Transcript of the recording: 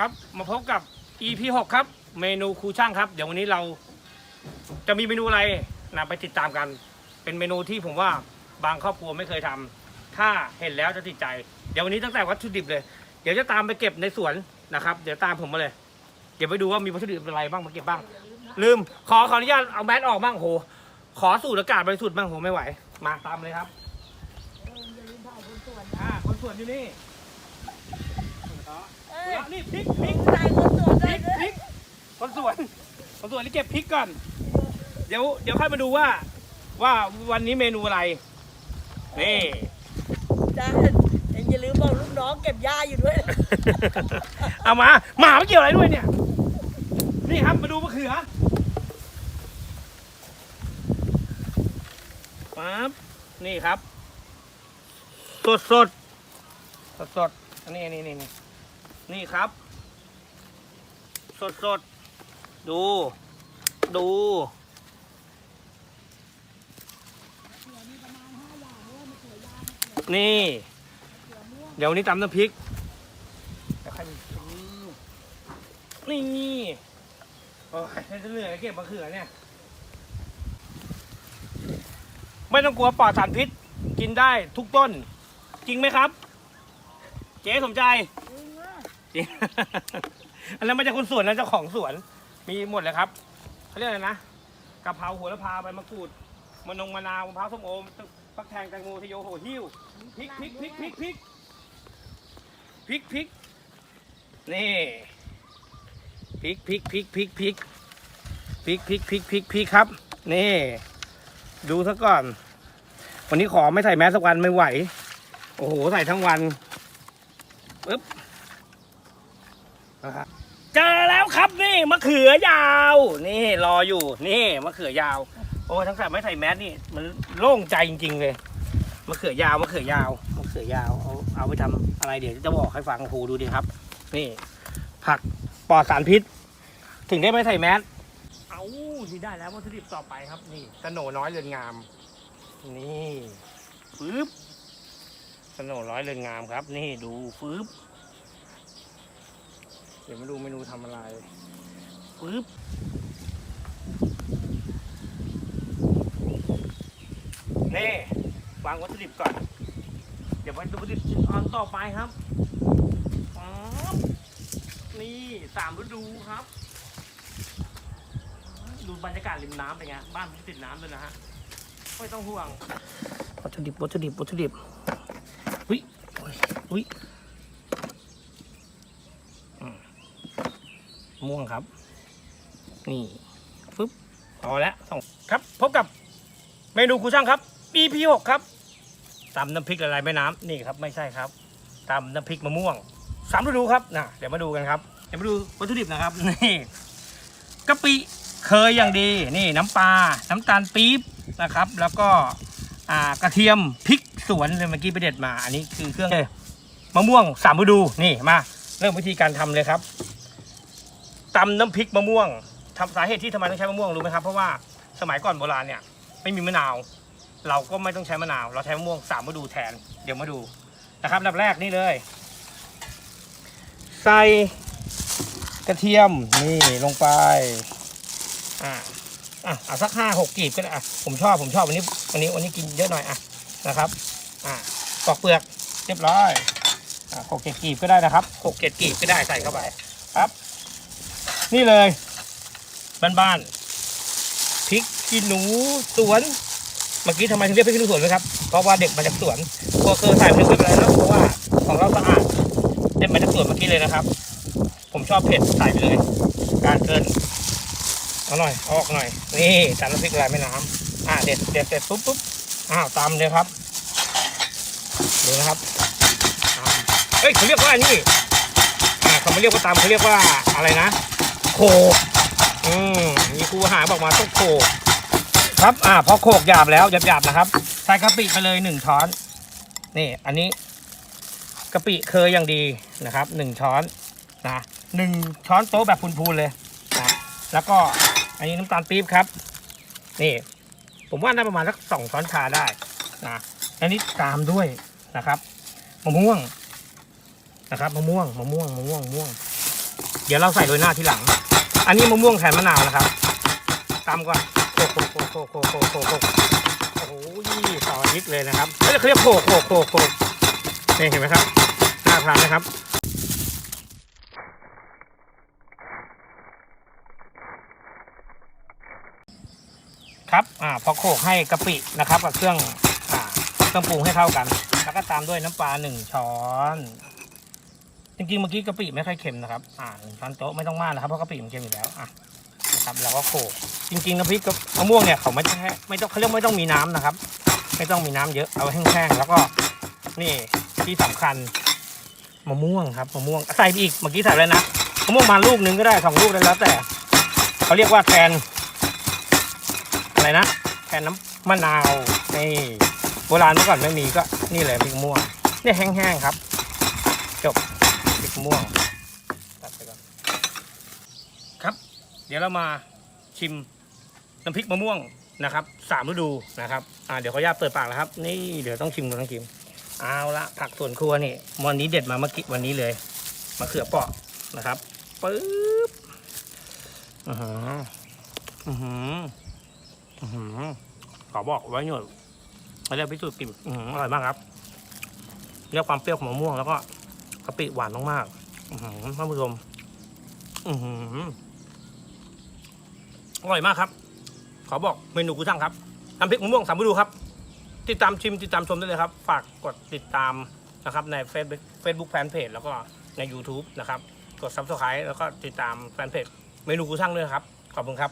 ครับ มาพบกับ EP 6ครับ เมนูครูช่างครับ เดี๋ยววันนี้เราจะมีเมนูอะไรนะไปติดตามกัน เป็นเมนูที่ผมว่าบางครอบครัวไม่เคยทำถ้าเห็นแล้วจะติดใจ เดี๋ยววันนี้ตั้งแต่วัตถุดิบเลย เดี๋ยวจะตามไปเก็บในสวนนะครับ เดี๋ยวตามผมมาเลย เดี๋ยวไปดูว่ามีวัตถุดิบอะไรบ้างมาเก็บบ้าง ลืม ขอขออนุญาตเอาแมสออกบ้างโห ขอสูดอากาศบริสุทธิ์บ้างโหไม่ไหว มาตามเลยครับอ่าคนสวนอยู่นี่เอ้ยแล้วนี่พริกพริกใส่คนสวนพเลริยกพริกคนสวนคนสวนนี่เก็บพริกก่อน เดี๋ยวเดี๋ยวค่อยมาดูว่า ว่าวันนี้เมนูอะไรนี่ จ้าเอ็งอย่าลืมบอกลูกน้องเก็บหญ้าอยู่ด้วยเอามาหมาไม่เกี่ยวอะไรด้วยเนี่ย นี่ครับมาดูมะเขือปั๊บนี่ครับ สดสดสดสดๆอันนี้นี่นี่นี่ นี่ครับ สดสดดู ดู นี่ เดี๋ยวนี้ตำน้ำพริกเดี๋ยวใครดูนี่โอ้ยจะเหนื่อยเก็บมะเขือเนี่ย ไม่ต้องกลัวปลอดสารพิษ กินได้ทุกต้น จริงไหมครับ เจ๊สมใจ จริง อันนั้นม่ใช่คนสวนนะเจ้าของสวน มีหมดเลยครับเขาเรียกอะไรนะกะเพราหัวละพาใบมะกรูดมะนงมะนาวมะพร้าวส้มโอมฟักแทงแตงโมทะโยโหหิ้วพริกพริกพริกพริกพริกพริกพริกนี่พริกพริกพริกพริกพริกพริกพริกพริกพริกพริกครับ นี่ ดูซะก่อน วันนี้ขอไม่ใส่แมสสักวันไม่ไหว โอ้โห ใส่ทั้งวันปึ๊บ เจอแล้วครับนี่มะเขือยาว นี่รออยู่นี่มะเขือยาว โอ้ยทั้งแต่ไม่ใส่แมสนี่ มันโล่งใจจริง ๆ เลยมะเขือยาวมะเขือยาวมะเขือยาวเอาเอาไปทำอะไรเดี๋ยวจะบอกให้ฟังครูดูดิครับ นี่ ผักปลอดสารพิษ ถึงได้ไม่ใส่แมสเอาที่ได้แล้ววัตถุดิบต่อไปครับ นี่กระโหนน้อยเรือนงาม นี่ปึ๊บกระโหนน้อยเรือนงามครับ นี่ดูปึ๊บเดี๋ยวมาดูเมนูทำอะไรปึ๊บนี่วางวัตถุดิบก่อน เดี๋ยวไปดูวัตถุดิบอันต่อไปครับป๊าบนี่สามฤดูครับ ดูบรรยากาศริมน้ำเป็นไงบ้านผมติดน้ำเลยนะฮะไม่ต้องห่วงวัตถุดิบวัตถุดิบวัตถุดิบอุ้ยอุ๊ยอุ้ย ม่วงครับ นี่ปึ๊บเอาละสองครับพบกับเมนูครูช่างครับ EP หกครับตำน้ำพริกละลายแม่น้ำนี่ครับไม่ใช่ครับตำน้ำพริกมะม่วงสามฤดูครับนะเดี๋ยวมาดูกันครับเดี๋ยวมาดูวัตถุดิบนะครับนี่กะปิเคยอย่างดีนี่น้ำปลาน้ำตาลปี๊บนะครับ แล้วก็กระเทียมพริกสวนเลยเมื่อกี้ไปเด็ดมา อันนี้คือเครื่องมะม่วงสามฤดูนี่มา เริ่มวิธีการทำเลยครับ ตำน้ำพริกมะม่วงทำสาเหตุที่ทำไมต้องใช้มะม่วงรู้ไหมครับ เพราะว่าสมัยก่อนโบราณเนี่ยไม่มีมะนาว เราก็ไม่ต้องใช้มะนาว เราใช้มะม่วงสามฤดูแทน เดี๋ยวมาดูนะครับอันดับแรกนี่เลย ใส่กระเทียมนี่ลงไปอ่าอะเอาสักห้าหกกีบก็ได้อะผมชอบผมชอบวันนี้วันนี้วันนี้กินเยอะหน่อยอะนะครับอะปอกเปลือกเรียบร้อยอะหกเจ็ดกีบก็ได้นะครับหกเจ็ดกีบก็ได้ใส่เข้าไปครับ นี่เลย บ้านๆพริกขี้หนูสวนเมื่อกี้ทำไมถึงเรียกพริกขี้หนูสวนไหมครับเพราะว่าเด็กมาจากสวนพอเคยใส่ไปไม่เป็นไรแล้วเพราะว่าของเราสะอาดเด็กมาจากสวนเมื่อกี้เลยนะครับ ผมชอบเผ็ดใส่ไปเลย การเกินเอาหน่อยออกหน่อย นี่ตำน้ำพริกลายแม่น้ำอ่าเด็ดเด็ดเสร็จปุ๊บปุ๊บอ้าวตำเลยครับดูนะครับเฮ้ยเขาเรียกว่านี่อ่าเขาไม่เรียกว่าตำเขาเรียกว่าอะไรนะ โขกอืมมีครูหาบอกมาต้องโขกครับ อ่าพอโขกหยาบแล้วหยาบๆนะครับ ใส่กะปิไปเลยหนึ่งช้อน นี่ อันนี้กะปิเคยอย่างดีนะครับหนึ่งช้อนนะหนึ่งช้อนโต๊ะแบบพูนๆเลยนะแล้วก็อันนี้น้ำตาลปี๊บครับ นี่ ผมว่าน่าประมาณสักสองช้อนชาได้นะอันนี้ตามด้วยนะครับมะม่วงนะครับมะม่วงมะม่วงมะม่วงมะม่วง เดี๋ยวเราใส่โรยหน้าทีหลัง อันนี้มะม่วงแทนมะนาวนะครับตามก่อนโขกโขกโขกโขกโขกโขกโขกโอ้โหยี่ต่อยิดเลยนะครับเขาเรียกโขกโขกโขกโขกนี่เห็นไหมครับน่าทานนะครับครับอ่าพอโขกให้กะปินะครับกับเครื่องอ่าเครื่องปรุงให้เข้ากัน แล้วก็ตามด้วยน้ำปลาหนึ่งช้อน จริงๆเมื่อกี้กะปิไม่ค่อยเค็มนะครับ อ่าหนึ่งช้อนโต๊ะไม่ต้องมากนะครับเพราะกะปิมันเค็มอยู่แล้วอะนะครับแล้วก็โขลกจริงๆน้ำพริกกับมะม่วงเนี่ยเขาไม่ให้ไม่ต้องเขาเรียกไม่ต้องมีน้ำนะครับ ไม่ต้องมีน้ำเยอะเอาแห้งๆแล้วก็นี่ที่สำคัญมะม่วงครับมะม่วงใส่ไปอีกเมื่อกี้ใส่แล้วนะมะม่วงมาลูกหนึงก็ได้สองลูกได้แล้วแต่เขาเรียกว่าแทนอะไรนะแทนน้ำมะนาวนี่โบราณเมื่อก่อนไม่มีก็นี่เลยพริกม่วงนี่แห้งๆครับ ม่วงตัดไปก่อนครับ เดี๋ยวเรามาชิมน้ำพริกมะม่วงนะครับสามฤดูนะครับอ่าเดี๋ยวขออนุญาตเปิดปากแล้วครับ นี่เดี๋ยวต้องชิมต้องชิมเอาละผักสวนครัวนี่วันนี้เด็ดมาเมื่อกี้วันนี้เลยมะเขือเปาะนะครับปึ๊บอือหืออือหืออือหือขอบอกไว้หน่อยไม่ได้พิสูจน์กลิ่นอืออร่อยมากครับเรียกความเปรี้ยวของมะม่วงแล้วก็ะปิหวานมากๆท่านผู้ชมอร่อยมากครับ ขอบอกเมนูกูช่างครับน้ำพริกมะม่วงสามฤดูครับ ติดตามชิมติดตามชมได้เลยครับ ฝากกดติดตามนะครับ ใน Facebook Facebook Fanpage แล้วก็ใน YouTube นะครับ กด Subscribe แล้วก็ติดตามแฟนเพจเมนูกูช่างด้วยนะครับ ขอบคุณครับ